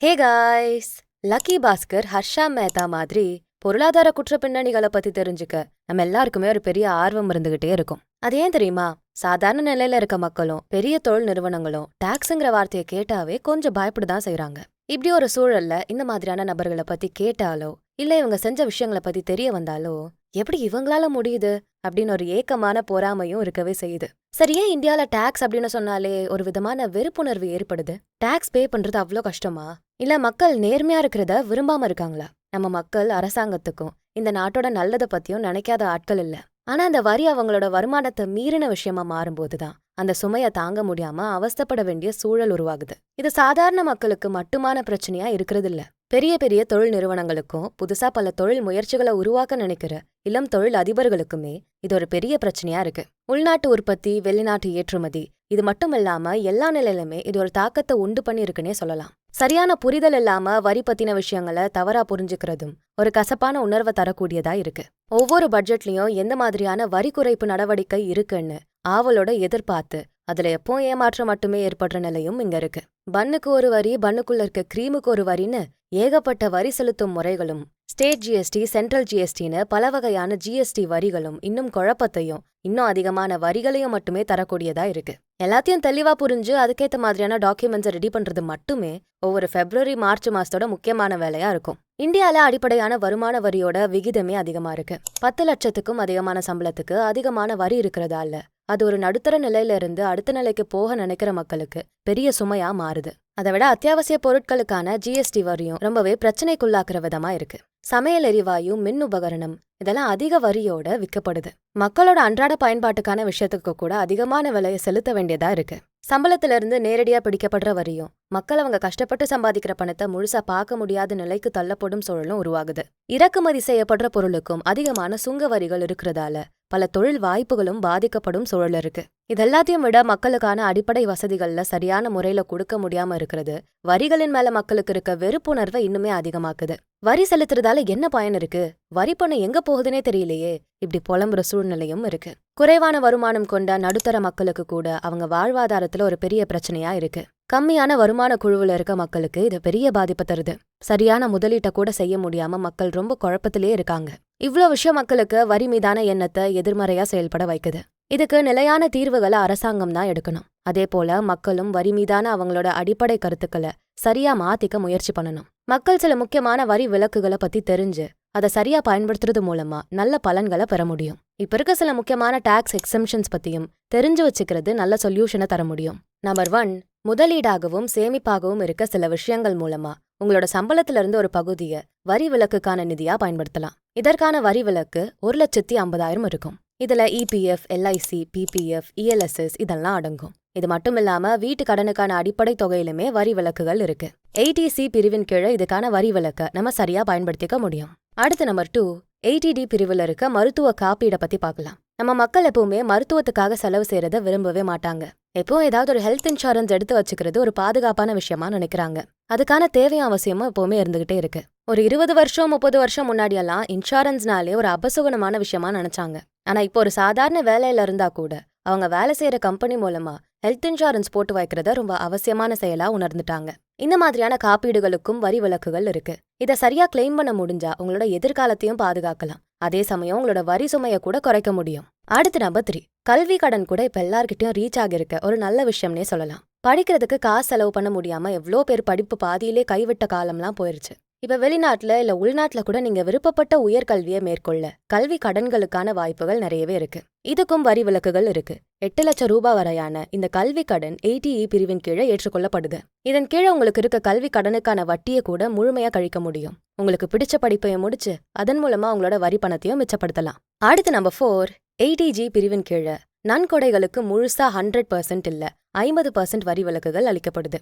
Hey guys lucky Bhaskar Harsha Mehta மாதிரி பொருளாதார குற்ற பின்னணிகளை பத்தி தெரிஞ்சுக்க நம்ம எல்லாருக்குமே ஒரு பெரிய ஆர்வம் இருந்துகிட்டே இருக்கும். அது ஏன் தெரியுமா? சாதாரண நிலையில இருக்க மக்களும் பெரிய தொழில் நிறுவனங்களும் டாக்ஸுங்கிற வார்த்தையை கேட்டாவே கொஞ்சம் பயப்படுதான் செய்றாங்க. இப்படி ஒரு சூழல்ல இந்த மாதிரியான நபர்களை பத்தி கேட்டாலோ இல்ல இவங்க செஞ்ச விஷயங்களை பத்தி தெரிய வந்தாலோ எப்படி இவங்களால முடியுது? அப்படின்னு ஒரு ஏக்கமான பொறாமையும் இருக்கவே செய்யுது. சரி ஏன் இந்தியால டாக்ஸ் அப்படின்னு சொன்னாலே ஒரு விதமான வெறுப்புணர்வு ஏற்படுது? டாக்ஸ் பே பண்றது அவ்வளோ கஷ்டமா? இல்ல மக்கள் நேர்மையா இருக்கிறத விரும்பாம இருக்காங்களா? நம்ம மக்கள் அரசாங்கத்துக்கும் இந்த நாட்டோட நல்லதை பத்தியும் நினைக்காத ஆட்கள் இல்ல. ஆனா அந்த வரி அவங்களோட வருமானத்தை மீறின விஷயமா மாறும்போதுதான் அந்த சுமையை தாங்க முடியாம அவஸ்தப்பட வேண்டிய சூழல் உருவாகுது. இது சாதாரண மக்களுக்கு மட்டுமான பிரச்சனையா இருக்கிறது இல்ல. பெரிய பெரிய தொழில் நிறுவனங்களுக்கும் புதுசா பல தொழில் முயற்சிகளை உருவாக்க நினைக்கிற இளம் தொழில் அதிபர்களுக்குமே இது ஒரு பெரிய பிரச்சனையா இருக்கு. உள்நாட்டு உற்பத்தி வெளிநாட்டு ஏற்றுமதி இது மட்டும் இல்லாம எல்லா நிலையிலுமே இது ஒரு தாக்கத்தை உண்டு பண்ணிருக்குன்னே சொல்லலாம். சரியான புரிதல் இல்லாம வரி பத்தின விஷயங்களை தவறா புரிஞ்சுக்கிறதும் ஒரு கசப்பான உணர்வை தரக்கூடியதா இருக்கு. ஒவ்வொரு பட்ஜெட்லயும் எந்த மாதிரியான வரி குறைப்பு நடவடிக்கை இருக்குன்னு ஆவலோட எதிர்பார்த்து. அதுல எப்போ ஏமாற்றம் மட்டுமே ஏற்படுற நிலையும் இங்க இருக்கு. பன்னுக்கு ஒரு வரி பன்னுக்குள்ள இருக்க கிரீமுக்கு ஒரு வரின்னு ஏகப்பட்ட வரி செலுத்தும் முறைகளும் ஸ்டேட் ஜிஎஸ்டி சென்ட்ரல் ஜிஎஸ்டின்னு பல வகையான ஜிஎஸ்டி வரிகளும் இன்னும் குழப்பத்தையும் இன்னும் அதிகமான வரிகளையும் மட்டுமே தரக்கூடியதா இருக்கு. எல்லாத்தையும் தெளிவா புரிஞ்சு அதுக்கேத்த மாதிரியான டாக்குமெண்ட்ஸை ரெடி பண்றது மட்டுமே ஒவ்வொரு பிப்ரவரி மார்ச் மாசத்தோட முக்கியமான வேலையா இருக்கும். இந்தியால அடிப்படையான வருமான வரியோட விகிதமே அதிகமா இருக்கு. பத்து லட்சத்துக்கும் அதிகமான சம்பளத்துக்கு அதிகமான வரி இருக்கிறதால அது ஒரு நடுத்தர நிலையில இருந்து அடுத்த நிலைக்கு போக நினைக்கிற மக்களுக்கு பெரிய சுமையா மாறுது. அதை விட அத்தியாவசிய பொருட்களுக்கான ஜிஎஸ்டி வரியும் ரொம்பவே பிரச்சனைக்குள்ளாக்குற விதமா இருக்கு. சமையல் எரிவாயு மின் உபகரணம் இதெல்லாம் அதிக வரியோட விற்கப்படுது. மக்களோட அன்றாட பயன்பாட்டுக்கான விஷயத்துக்கு கூட அதிகமான விலையை செலுத்த வேண்டியதா இருக்கு. சம்பளத்துல இருந்து நேரடியா பிடிக்கப்படுற வரியும் மக்கள் அவங்க கஷ்டப்பட்டு சம்பாதிக்கிற பணத்தை முழுசா பார்க்க முடியாத நிலைக்கு தள்ளப்படும் சூழலும் உருவாகுது. இறக்குமதி செய்யப்படுற பொருளுக்கும் அதிகமான சுங்க வரிகள் இருக்கிறதால பல தொழில் வாய்ப்புகளும் பாதிக்கப்படும் சூழல் இருக்கு. இதெல்லாத்தையும் விட மக்களுக்கான அடிப்படை வசதிகள்ல சரியான முறையில கொடுக்க முடியாம இருக்கிறது. வரிகளின் மேல மக்களுக்கு இருக்க வெறுப்புணர்வை இன்னுமே அதிகமாக்குது. வரி செலுத்துறதால என்ன பயன் இருக்கு? வரி பணம் எங்க போகுதுன்னே தெரியலையே. இப்படி புலம்புற சூழ்நிலையும் இருக்கு. குறைவான வருமானம் கொண்ட நடுத்தர மக்களுக்கு கூட அவங்க வாழ்வாதாரத்துல ஒரு பெரிய பிரச்சனையா இருக்கு. கம்மியான வருமான குழுவுல இருக்க மக்களுக்கு இது பெரிய பாதிப்பு தருது. சரியான முதலீட்டை கூட செய்ய முடியாம மக்கள் ரொம்ப குழப்பத்திலே இருக்காங்க. இவ்ளோ விஷயம் மக்களுக்கு வரி மீதான எண்ணத்தை எதிர்மறையா செயல்பட வைக்குது. இதுக்கு நிலையான தீர்வுகளை அரசாங்கம் தான் எடுக்கணும். அதே போல மக்களும் வரி மீதான அவங்களோட அடிப்படை கருத்துக்களை சரியா மாத்திக்க முயற்சி பண்ணணும். மக்கள் சில முக்கியமான வரி விலக்குகளை பத்தி தெரிஞ்சு அதை சரியா பயன்படுத்துறது மூலமா நல்ல பலன்களை பெற முடியும். இப்ப இருக்க சில முக்கியமான டாக்ஸ் எக்ஸம்ஷன்ஸ் பத்தியும் தெரிஞ்சு வச்சுக்கிறது நல்ல சொல்யூஷனை தர முடியும். நம்பர் ஒன் முதலீடாகவும் சேமிப்பாகவும் இருக்க சில விஷயங்கள் மூலமா உங்களோட சம்பளத்துல இருந்து ஒரு பகுதியை வரி விலக்குக்கான நிதியா பயன்படுத்தலாம். இதற்கான வரி விலக்கு ஒரு லட்சத்தி ஐம்பதாயிரம் இருக்கும். இதுல இபிஎஃப் எல்ஐசி பிபிஎஃப் இஎல்எஸ்எஸ் இதெல்லாம் அடங்கும். இது மட்டும் இல்லாம வீட்டு கடனுக்கான அடிப்படை தொகையிலுமே வரி விலக்குகள் இருக்கு. எயிட்டிசி பிரிவின் கீழே இதுக்கான வரி விலக்க நம்ம சரியா பயன்படுத்திக்க முடியும். அடுத்து நம்பர் டூ எயிட்டிடி பிரிவில் இருக்க மருத்துவ காப்பீடை பத்தி பார்க்கலாம். நம்ம மக்கள் எப்பவுமே மருத்துவத்துக்காக செலவு செய்யறத விரும்பவே மாட்டாங்க. எப்பவும் ஏதாவது ஒரு ஹெல்த் இன்சூரன்ஸ் எடுத்து வச்சுக்கிறது ஒரு பாதுகாப்பான விஷயமா நினைக்கிறாங்க. அதுக்கான தேவையும் அவசியமும் எப்பவுமே இருந்துகிட்டே இருக்கு. ஒரு இருபது வருஷம் முப்பது வருஷம் முன்னாடியெல்லாம் இன்சூரன்ஸ்னாலே ஒரு அபசுகுணமான விஷயமா நினைச்சாங்க. ஆனா இப்போ ஒரு சாதாரண வேலையில இருந்தா கூட அவங்க வேலை செய்யற கம்பெனி மூலமா ஹெல்த் இன்சூரன்ஸ் போட்டு வைக்கிறத ரொம்ப அவசியமான செயலா உணர்ந்துட்டாங்க. இந்த மாதிரியான காப்பீடுகளுக்கும் வரி விலக்குகள் இருக்கு. இதை சரியா கிளைம் பண்ண முடிஞ்சா உங்களோட எதிர்காலத்தையும் பாதுகாக்கலாம். அதே சமயம் உங்களோட வரி சுமையை கூட குறைக்க முடியும். அடுத்து நம்பர் த்ரீ கல்வி கடன் கூட இப்ப எல்லார்கிட்டயும் ரீச் ஆகிருக்க ஒரு நல்ல விஷயம்னே சொல்லலாம். படிக்கிறதுக்கு காசு செலவு பண்ண முடியாம எவ்வளோ பேர் படிப்பு பாதியிலே கைவிட்ட காலம்லாம் போயிருச்சு. இப்ப வெளிநாட்டுல இல்ல உள்நாட்டுல கூட நீங்க விருப்பப்பட்ட உயர்கல்வியை மேற்கொள்ள கல்வி கடன்களுக்கான வாய்ப்புகள் நிறையவே இருக்கு. இதுக்கும் வரி விலக்குகள் இருக்கு. எட்டு லட்சம் ரூபாய் வரையான இந்த கல்வி கடன் எயிட்டிஇ பிரிவின் கீழே ஏற்றுக்கொள்ளப்படுது. இதன் கீழே உங்களுக்கு இருக்க கல்வி கடனுக்கான வட்டியை கூட முழுமையா கழிக்க முடியும். உங்களுக்கு பிடிச்ச படிப்பையும் முடிச்சு அதன் மூலமா உங்களோட வரி பணத்தையும் மிச்சப்படுத்தலாம். அடுத்து நம்பர் ஃபோர் எயிட்டிஜி பிரிவின் கீழே நன்கொடைகளுக்கு முழுசா ஹண்ட்ரட் பர்சன்ட் இல்ல ஐம்பது பர்சன்ட் வரி விலக்குகள் அளிக்கப்படுது.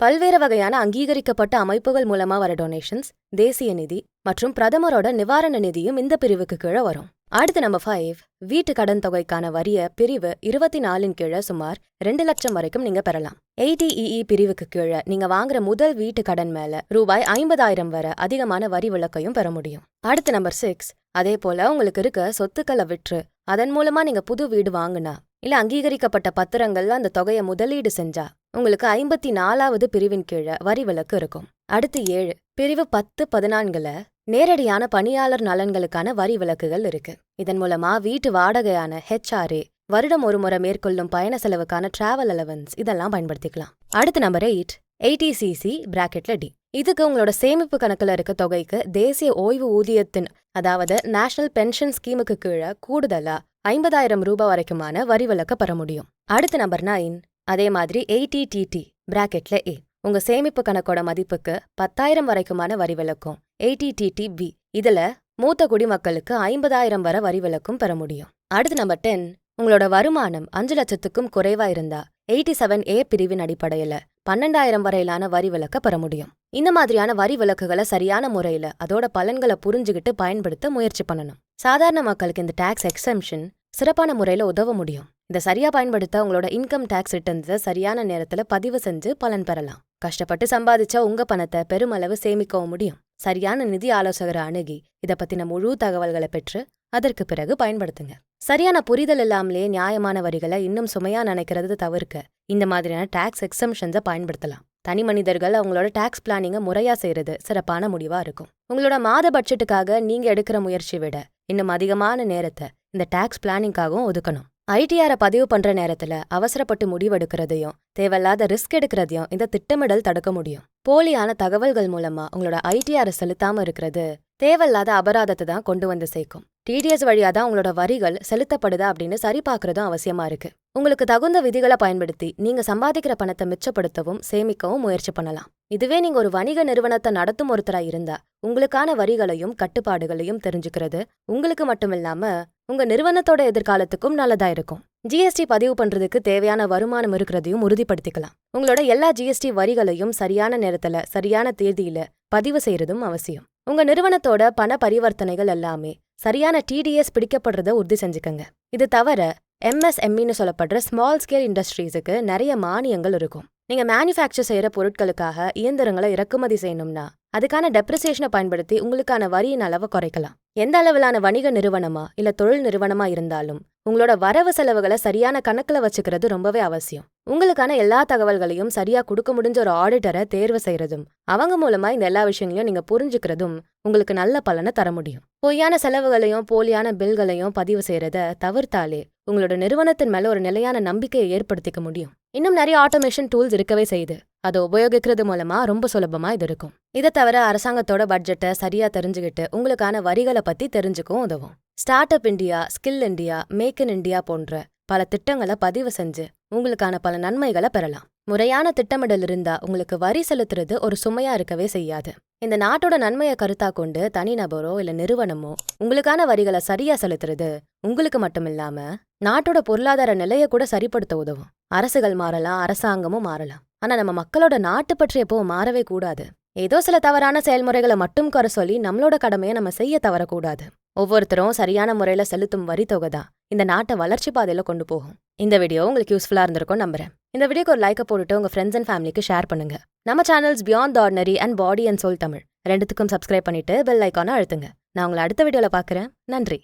பல்வேறு வகையான அங்கீகரிக்கப்பட்ட அமைப்புகள் மூலமா வர டொனேஷன்ஸ் தேசிய நிதி மற்றும் பிரதமரோட நிவாரண நிதியும் இந்த பிரிவுக்கு கீழே வரும். அடுத்து நம்பர் ஃபைவ் வீட்டு கடன் தொகைக்கான வரிய பிரிவு இருபத்தி நாலின் கீழே சுமார் ரெண்டு லட்சம் வரைக்கும் நீங்க பெறலாம். எயிட்டிஇஇ பிரிவுக்கு கீழே நீங்க வாங்குற முதல் வீட்டு கடன் மேல ரூபாய் ஐம்பதாயிரம் வரை அதிகமான வரி விலக்கையும் பெற முடியும். அடுத்து நம்பர் சிக்ஸ் அதே போல உங்களுக்கு இருக்க சொத்துக்களை விற்று அதன் மூலமா நீங்க புது வீடு வாங்குனா இல்ல அங்கீகரிக்கப்பட்ட பத்திரங்கள்ல அந்த தொகையை முதலீடு செஞ்சா உங்களுக்கு ஐம்பத்தி நாலாவது பிரிவின் கீழே வரி விலக்கு இருக்கும். அடுத்து ஏழு. பிரிவு பத்து பதினான்குல நேரடியான பணியாளர் நலன்களுக்கான வரி விலக்குகள் இருக்கு. இதன் மூலமா வீட்டு வாடகையான ஹெச்ஆர்ஏ வருடம் ஒரு முறை மேற்கொள்ளும் பயண செலவுக்கான டிராவல் அலவன்ஸ் இதெல்லாம் பயன்படுத்திக்கலாம். அடுத்து number eight eighty C C பிராக்கெட்ல D இதுக்கு உங்களோட சேமிப்பு கணக்குல இருக்க தொகைக்கு தேசிய ஓய்வு ஊதியத்தின் அதாவது நேஷனல் பென்ஷன் ஸ்கீமுக்கு கீழே கூடுதலா ஐம்பதாயிரம் ரூபாய் வரைக்குமான வரி விலக்க பெற முடியும். அடுத்து நம்பர் நைன் அதே மாதிரி எயிட்டிடிடி பிராக்கெட்ல ஏ உங்க சேமிப்பு கணக்கோட மதிப்புக்கு பத்தாயிரம் வரைக்குமான வரி விலக்கும் எயிட்டிடிடி பி இதுல மூத்த குடிமக்களுக்கு ஐம்பதாயிரம் வரை வரி விலக்கும் பெற முடியும். அடுத்து நம்பர் டென் உங்களோட வருமானம் அஞ்சு லட்சத்துக்கும் குறைவா இருந்தா எயிட்டி செவன் ஏ பிரிவின் அடிப்படையில பன்னெண்டாயிரம் வரையிலான வரி விலக்க பெற முடியும். இந்த மாதிரியான வரி விலக்குகளை சரியான முறையில அதோட பலன்களை புரிஞ்சுகிட்டு பயன்படுத்த முயற்சி பண்ணணும். சாதாரண மக்களுக்கு இந்த டாக்ஸ் எக்ஸம்ஷன் சிறப்பான முறையில உதவ முடியும். இதை சரியா பயன்படுத்த உங்களோட இன்கம் டேக்ஸ் ரிட்டர்ன்ஸை சரியான நேரத்துல பதிவு செஞ்சு பலன் பெறலாம். கஷ்டப்பட்டு சம்பாதிச்சா உங்க பணத்தை பெருமளவு சேமிக்கவும் முடியும். சரியான நிதி ஆலோசகரை அணுகி இதை பத்தின முழு தகவல்களை பெற்று அதற்கு பிறகு பயன்படுத்துங்க. சரியான புரிதல் இல்லாமலே நியாயமான வரிகளை இன்னும் சுமையா நினைக்கிறது தவிர்க்க இந்த மாதிரியான டாக்ஸ் எக்ஸம்ஷன்ஸை பயன்படுத்தலாம். தனி மனிதர்கள் அவங்களோட டாக்ஸ் பிளானிங்கை முறையா செய்யறது சிறப்பான முடிவா இருக்கும். உங்களோட மாத பட்ஜெட்டுக்காக நீங்க எடுக்கிற முயற்சி விட இன்னும் அதிகமான நேரத்தை இந்த டாக்ஸ் பிளானிங்காகவும் ஒதுக்கணும். ஐடிஆரை பதிவு பண்ற நேரத்துல அவசரப்பட்டு முடிவெடுக்கிறதையும் தேவையில்லாத ரிஸ்க் எடுக்கிறதையும் இந்த திட்டமிடல் தடுக்க முடியும். போலியான தகவல்கள் மூலமா உங்களோட ஐடிஆரை செலுத்தாம இருக்கிறது தேவையில்லாத அபராதத்தை தான் கொண்டு வந்து சேர்க்கும். டிடிஎஸ் வழியா தான் உங்களோட வரிகள் செலுத்தப்படுதா அப்படின்னு சரிபார்க்கறதும் அவசியமா இருக்கு. உங்களுக்கு தகுந்த விதிகளை பயன்படுத்தி நீங்க சம்பாதிக்கிற பணத்தை மிச்சப்படுத்தவும் சேமிக்கவும் முயற்சி பண்ணலாம். இதுவே நீங்க ஒரு வணிக நிறுவனத்தை நடத்தும் ஒருத்தரா இருந்தா உங்களுக்கான வரிகளையும் கட்டுப்பாடுகளையும் தெரிஞ்சுக்கிறது. உங்களுக்கு மட்டுமில்லாம உங்க நிறுவனத்தோட எதிர்காலத்துக்கும் நல்லதா இருக்கும். ஜிஎஸ்டி பதிவு பண்றதுக்கு தேவையான வருமானம் இருக்கிறதையும் உறுதிப்படுத்திக்கலாம். உங்களோட எல்லா ஜிஎஸ்டி வரிகளையும் சரியான நேரத்துல சரியான தேதியில பதிவு செய்யறதும் அவசியம். உங்க நிறுவனத்தோட பண பரிவர்த்தனைகள் எல்லாமே சரியான டிடிஎஸ் பிடிக்கப்படுறத உறுதி செஞ்சுக்கங்க. இது தவிர எம்எஸ்எம்இன்னு சொல்லப்படுற ஸ்மால் ஸ்கேல் இண்டஸ்ட்ரீஸுக்கு நிறைய மானியங்கள் இருக்கும். நீங்க மேனுஃபேக்சர் செய்யற பொருட்களுக்காக இயந்திரங்களை இறக்குமதி செய்யணும்னா அதுக்கான டெப்ரிசியேஷனை பயன்படுத்தி உங்களுக்கான வரியின் அளவை குறைக்கலாம். எந்த அளவிலான வணிக நிறுவனமா இல்ல தொழில் நிறுவனமா இருந்தாலும் உங்களோட வரவு செலவுகளை சரியான கணக்குல வச்சுக்கிறது ரொம்பவே அவசியம். உங்களுக்கான எல்லா தகவல்களையும் சரியா கொடுக்க முடிஞ்ச ஒரு ஆடிட்டரை தேர்வு செய்யறதும் அவங்க மூலமா இந்த எல்லா விஷயங்களையும் நீங்க புரிஞ்சுக்கிறதும் உங்களுக்கு நல்ல பலனை தர முடியும். பொய்யான செலவுகளையும் போலியான பில்களையும் பதிவு செய்யறத தவிர்த்தாலே உங்களோட நிறுவனத்தின் மேல ஒரு நிலையான நம்பிக்கையை ஏற்படுத்திக்க முடியும். இன்னும் நிறைய ஆட்டோமேஷன் டூல்ஸ் இருக்கவே செய்யுது. அதை உபயோகிக்கிறது மூலமா ரொம்ப சுலபமா இது இருக்கும். இதை தவிர அரசாங்கத்தோட பட்ஜெட்டை சரியா தெரிஞ்சுக்கிட்டு உங்களுக்கான வரிகளை பத்தி தெரிஞ்சுக்கவும் உதவும். Start up India skill India make in India போன்ற பல திட்டங்களை பதிவு செஞ்சு உங்களுக்கான பல நன்மைகளை பெறலாம். முறையான திட்டமிடல் இருந்தா உங்களுக்கு வரி செலுத்துறது ஒரு சுமையா இருக்கவே செய்யாது. இந்த நாட்டோட நன்மையை கருத்தா கொண்டு தனிநபரோ இல்ல நிறுவனமோ உங்களுக்கான வரிகளை சரியா செலுத்துறது உங்களுக்கு மட்டும் இல்லாம நாட்டோட பொருளாதார நிலையை கூட சரிப்படுத்த உதவும். அரசுகள் மாறலாம் அரசாங்கமும் மாறலாம். ஆனா நம்ம மக்களோட நாட்டு பற்றி எப்பவும் மாறவே கூடாது. ஏதோ சில தவறான செயல்முறைகளை மட்டும் குறை சொல்லி நம்மளோட கடமையை நம்ம செய்ய தவறக்கூடாது. ஒவ்வொருத்தரும் சரியான முறையில செலுத்தும் வரி தொகை தான் இந்த நாட்டை வளர்ச்சி பாதையில கொண்டு போகும். இந்த வீடியோ உங்களுக்கு யூஸ்ஃபுல்லா இருந்திருக்கும் நம்புறேன். இந்த வீடியோக்கு ஒரு லைக்கை போட்டுட்டு உங்க ஃப்ரெண்ட்ஸ் அண்ட் ஃபேமிலிக்கு ஷேர் பண்ணுங்க. நம்ம channels beyond the ordinary and body and soul Tamil ரெண்டுத்துக்கும் சப்ஸ்கிரைப் பண்ணிட்டு பெல் ஐக்கானை அழுத்துங்க. நான் உங்களை அடுத்த வீடியோல பார்க்கறேன். நன்றி.